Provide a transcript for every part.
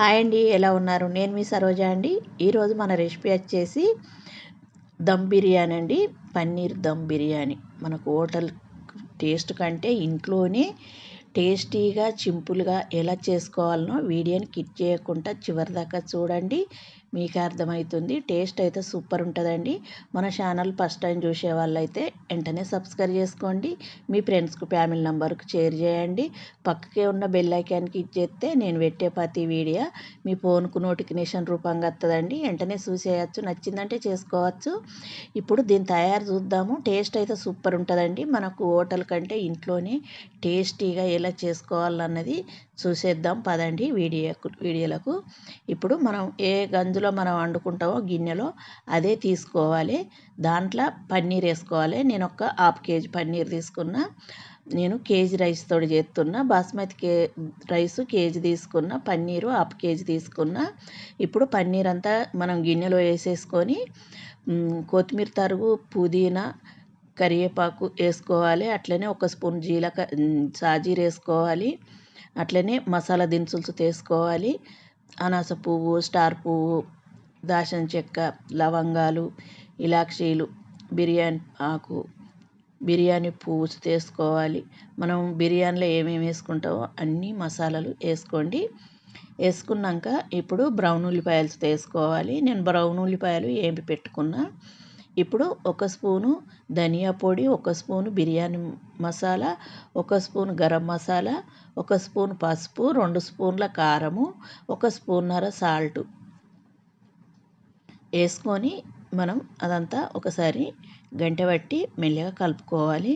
Hi అండి ఎలా ఉన్నారు? నేను మీ సరోజ అండి. ఈరోజు మన రెసిపీ వచ్చేసి దమ్ బిర్యానీ అండి. పన్నీర్ దమ్ బిర్యానీ. మనకు హోటల్ టేస్ట్ కంటే ఇంట్లోనే టేస్టీగా సింపుల్గా ఎలా చేసుకోవాలనో వీడియోని కిట్ చేయకుండా చివరి దాకా చూడండి. మీకు అర్థమవుతుంది టేస్ట్ అయితే సూపర్ ఉంటుందండి. మన ఛానల్ ఫస్ట్ టైం చూసే వాళ్ళైతే వెంటనే సబ్స్క్రైబ్ చేసుకోండి. మీ ఫ్రెండ్స్కి ఫ్యామిలీ నెంబర్కి షేర్ చేయండి. పక్కకే ఉన్న బెల్ ఐకాన్కి ఇచ్చేస్తే నేను పెట్టే ప్రతి వీడియో మీ ఫోన్కు నోటిఫికేషన్ రూపంగా వస్తుందండి వెంటనే చూసేయచ్చు. నచ్చిందంటే చేసుకోవచ్చు. ఇప్పుడు దీని తయారు చూద్దాము. టేస్ట్ అయితే సూపర్ ఉంటుందండి. మనకు హోటల్ కంటే ఇంట్లోనే టేస్టీగా ఎలా చేసుకోవాలన్నది చూసేద్దాం. పదండి వీడియోకు వీడియోలకు. ఇప్పుడు మనం ఏ గంజు గంజులో మనం వండుకుంటామో గిన్నెలో అదే తీసుకోవాలి. దాంట్లో పన్నీర్ వేసుకోవాలి. నేను ఒక హాఫ్ కేజీ పన్నీర్ తీసుకున్నా. నేను కేజీ రైస్ తోటి చేస్తున్నా. బాస్మతి కే రైస్ కేజీ తీసుకున్న. పన్నీరు హాఫ్ కేజీ తీసుకున్న. ఇప్పుడు పన్నీర్ అంతా మనం గిన్నెలో వేసేసుకొని కొత్తిమీర తరుగు పుదీనా కరివేపాకు వేసుకోవాలి. అట్లనే ఒక స్పూన్ జీలక సాజీర వేసుకోవాలి. అట్లనే మసాలా దినుసులు తీసుకోవాలి. అనాస పువ్వు స్టార్ పువ్వు దాచిన చెక్క లవంగాలు ఇలాక్షీలు బిర్యానీ ఆకు బిర్యానీ పువ్వు తీసుకోవాలి. మనం బిర్యానీలో ఏమేమి వేసుకుంటామో అన్ని మసాలాలు వేసుకోండి. వేసుకున్నాక ఇప్పుడు బ్రౌన్ ఉల్లిపాయలు తీసుకోవాలి. నేను బ్రౌన్ ఉల్లిపాయలు ఏమి పెట్టుకున్నా. ఇప్పుడు ఒక స్పూను ధనియా పొడి ఒక స్పూను బిర్యానీ మసాలా ఒక స్పూన్ గరం మసాలా ఒక స్పూన్ పసుపు రెండు స్పూన్ల కారము ఒక స్పూన్నర సాల్ట్ వేసుకొని మనం అదంతా ఒకసారి గంట పట్టి మెల్లగా కలుపుకోవాలి.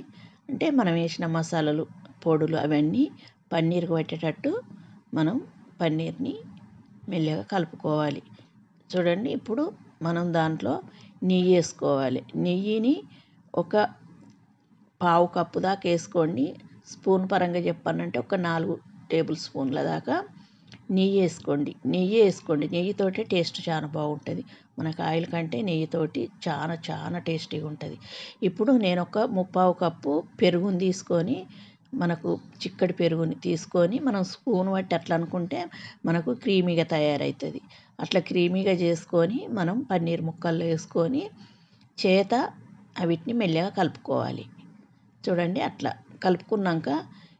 అంటే మనం వేసిన మసాలాలు పొడులు అవన్నీ పన్నీర్కి పట్టేటట్టు మనం పన్నీర్ని మెల్లగా కలుపుకోవాలి. చూడండి ఇప్పుడు మనం దాంట్లో నెయ్యి వేసుకోవాలి. నెయ్యిని ఒక పావు కప్పు దాకా వేసుకోండి. స్పూన్ పరంగా చెప్పానంటే ఒక నాలుగు టేబుల్ స్పూన్ల దాకా నెయ్యి వేసుకోండి. నెయ్యి వేసుకోండి. నెయ్యితోటే టేస్ట్ చాలా బాగుంటుంది. మనకు ఆయిల్ కంటే నెయ్యితోటి చాలా చాలా టేస్టీగా ఉంటుంది. ఇప్పుడు నేను ఒక ముప్పావు కప్పు పెరుగుని తీసుకొని మనకు చిక్కటి పెరుగుని తీసుకొని మనం స్పూన్ బట్టి అట్లా అనుకుంటే మనకు క్రీమీగా తయారవుతుంది అట్లా క్రీమీగా చేసుకొని మనం పన్నీర్ ముక్కల్లో వేసుకొని చేత వీటిని మెల్లగా కలుపుకోవాలి. చూడండి అట్లా కలుపుకున్నాక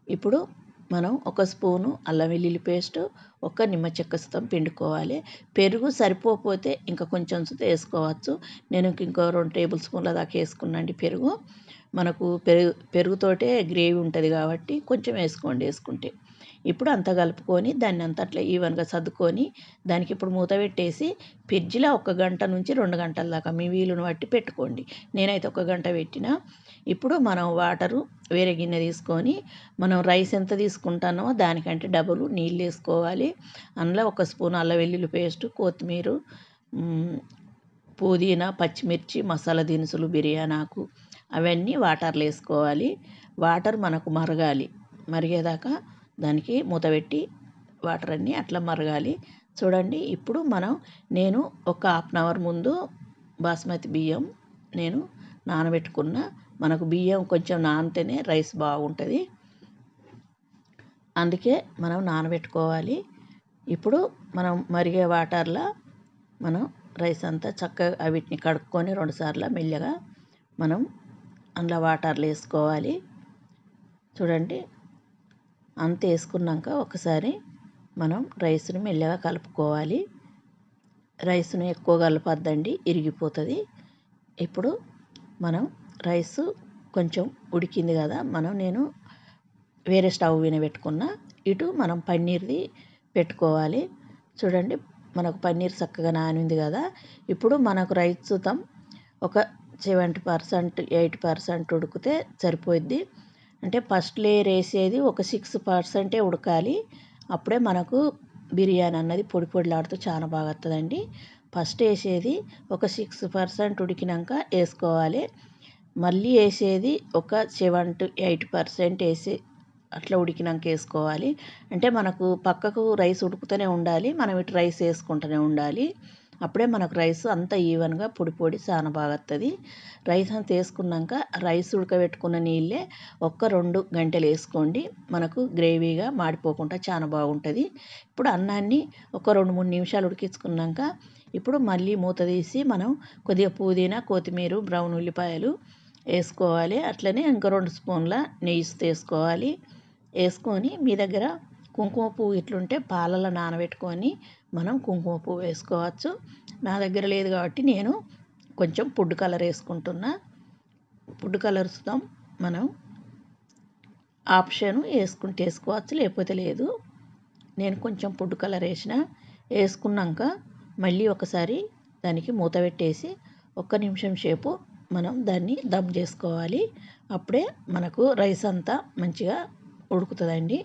ఇప్పుడు మనం ఒక స్పూను అల్లం వెల్లుల్లి పేస్ట్ ఒక నిమ్మ చెక్క సుతం పిండుకోవాలి. పెరుగు సరిపోకపోతే ఇంకా కొంచెం వేసుకోవచ్చు. నేను ఇంకో రెండు టేబుల్ స్పూన్ల దాకా వేసుకున్నాండి పెరుగు. మనకు పెరుగు పెరుగుతోటే గ్రేవీ ఉంటుంది కాబట్టి కొంచెం వేసుకోండి వేసుకుంటే. ఇప్పుడు అంతా కలుపుకొని దాన్ని అంతా అట్లా ఈవెన్గా సర్దుకొని దానికి ఇప్పుడు మూత పెట్టేసి ఫ్రిడ్జ్లో ఒక గంట నుంచి రెండు గంటల దాకా మీ వీలును బట్టి పెట్టుకోండి. నేనైతే ఒక గంట పెట్టిన. ఇప్పుడు మనం వాటరు వేరే గిన్నె తీసుకొని మనం రైస్ ఎంత తీసుకుంటానో దానికంటే డబుల్ నీళ్ళు వేసుకోవాలి. అందులో ఒక స్పూన్ అల్లం వెల్లుల్లి పేస్ట్ కొత్తిమీర పుదీనా పచ్చిమిర్చి మసాలా దినుసులు బిర్యానాకు అవన్నీ వాటర్లో వేసుకోవాలి. వాటర్ మనకు మరగాలి. మరిగేదాకా దానికి మూత పెట్టి వాటర్ అన్నీ అట్లా మరగాలి. చూడండి ఇప్పుడు మనం నేను ఒక హాఫ్ అన్ అవర్ ముందు బాస్మతి బియ్యం నేను నానబెట్టుకున్న మనకు బియ్యం కొంచెం నానితేనే రైస్ బాగుంటుంది. అందుకే మనం నానబెట్టుకోవాలి. ఇప్పుడు మనం మరిగే వాటర్లో మనం రైస్ అంతా చక్కగా వీటిని కడుక్కొని రెండుసార్లు మెల్లగా మనం అందులో వాటర్లు వేసుకోవాలి. చూడండి అంత వేసుకున్నాక ఒకసారి మనం రైస్ని మెల్లగా కలుపుకోవాలి. రైస్ను ఎక్కువ కలపద్దండి ఇరిగిపోతుంది. ఇప్పుడు మనం రైస్ కొంచెం ఉడికింది కదా మనం నేను వేరే స్టవ్ మీద పెట్టుకున్న ఇటు మనం పన్నీర్ది పెట్టుకోవాలి. చూడండి మనకు పన్నీర్ చక్కగా నానింది కదా. ఇప్పుడు మనకు రైస్ తం ఒక సెవెంటీ పర్సెంట్ ఎయిటీ పర్సెంట్ ఉడికితే సరిపోయిద్ది. అంటే ఫస్ట్ లేయర్ వేసేది ఒక సిక్స్ పర్సెంటే ఉడకాలి. అప్పుడే మనకు బిర్యానీ అన్నది పొడి పొడిలాడుతూ చాలా బాగా వస్తుందండి ఫస్ట్ వేసేది ఒక సిక్స్ పర్సెంట్ ఉడికినాక వేసుకోవాలి. మళ్ళీ వేసేది ఒక సెవెన్ టు ఎయిట్ పర్సెంట్ వేసి అట్లా ఉడికినాక వేసుకోవాలి. అంటే మనకు పక్కకు రైస్ ఉడుకుతూనే ఉండాలి. మనం ఇటు రైస్ వేసుకుంటూనే ఉండాలి. అప్పుడే మనకు రైస్ అంత ఈవెన్గా పొడి పొడి చాలా బాగా వస్తుంది రైస్ అంతా వేసుకున్నాక రైస్ ఉడకబెట్టుకున్న నీళ్ళే ఒక్క రెండు గంటలు వేసుకోండి. మనకు గ్రేవీగా మాడిపోకుండా చాలా బాగుంటుంది. ఇప్పుడు అన్నాన్ని ఒక రెండు మూడు నిమిషాలు ఉడికించుకున్నాక ఇప్పుడు మళ్ళీ మూత తీసి మనం కొద్దిగా పుదీనా కొత్తిమీర బ్రౌన్ ఉల్లిపాయలు వేసుకోవాలి. అట్లనే ఇంకా రెండు స్పూన్ల నెయ్యి వేసుకోవాలి. వేసుకొని మీ దగ్గర కుంకుమ పువ్వు ఇట్లుంటే పాలలో నానబెట్టుకొని మనం కుంకుమ పువ్వు వేసుకోవచ్చు. నా దగ్గర లేదు కాబట్టి నేను కొంచెం ఫుడ్ కలర్ వేసుకుంటున్నా. ఫుడ్ కలర్స్తో మనం ఆప్షన్ వేసుకుంటే వేసుకోవచ్చు లేకపోతే లేదు. నేను కొంచెం ఫుడ్ కలర్ వేసిన వేసుకున్నాక మళ్ళీ ఒకసారి దానికి మూత పెట్టేసి ఒక్క నిమిషం సేపు మనం దాన్ని దమ్ చేసుకోవాలి. అప్పుడే మనకు రైస్ అంతా మంచిగా ఉడుకుతుందండి.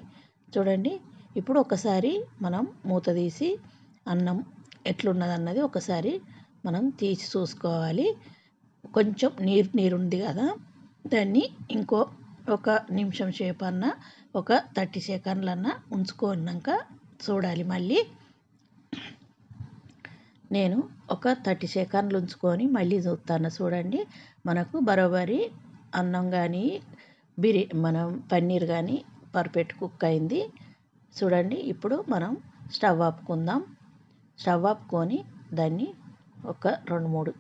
చూడండి. ఇప్పుడు ఒకసారి మనం మూత తీసి అన్నం ఎట్లున్నది అన్నది ఒకసారి మనం తీసి చూసుకోవాలి. కొంచెం నీరు నీరు ఉంది కదా. దాన్ని ఇంకో ఒక నిమిషం సేపు అన్న ఒక థర్టీ సెకండ్లన్నా ఉంచుకున్నాక చూడాలి మళ్ళీ. నేను ఒక థర్టీ సెకండ్లు ఉంచుకొని మళ్ళీ చూస్తాను చూడండి. మనకు బరోబరి అన్నం కానీ బిర్యా మనం పన్నీర్ కానీ పర్ఫెక్ట్ కుక్ అయింది. చూడండి ఇప్పుడు మనం స్టవ్ ఆపుకుందాం. స్టవ్ ఆపుకొని దాన్ని ఒక రెండు మూడు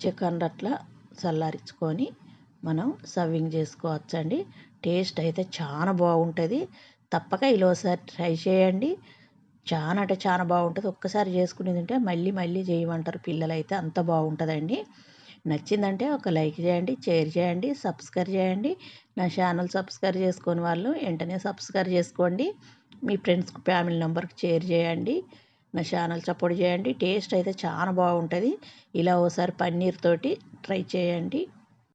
చికెన్ అట్లా చల్లారించుకొని మనం సర్వింగ్ చేసుకోవచ్చండి. టేస్ట్ అయితే చాలా బాగుంటుంది. తప్పక ఇలాసారి ట్రై చేయండి. చాలా అంటే చాలా బాగుంటుంది. ఒక్కసారి చేసుకునేది ఉంటే మళ్ళీ మళ్ళీ చేయమంటారు పిల్లలు అయితే అంత బాగుంటుందండి. నచ్చిందంటే ఒక లైక్ చేయండి షేర్ చేయండి సబ్స్క్రైబ్ చేయండి. నా ఛానల్ సబ్స్క్రైబ్ చేసుకొని వాళ్ళు వెంటనే సబ్స్క్రైబ్ చేసుకోండి. మీ ఫ్రెండ్స్కి ఫ్యామిలీ నెంబర్కి షేర్ చేయండి. నా ఛానల్ సపోర్ట్ చేయండి. టేస్ట్ అయితే చాలా బాగుంటుంది. ఇలా ఓసారి పన్నీర్ తోటి ట్రై చేయండి.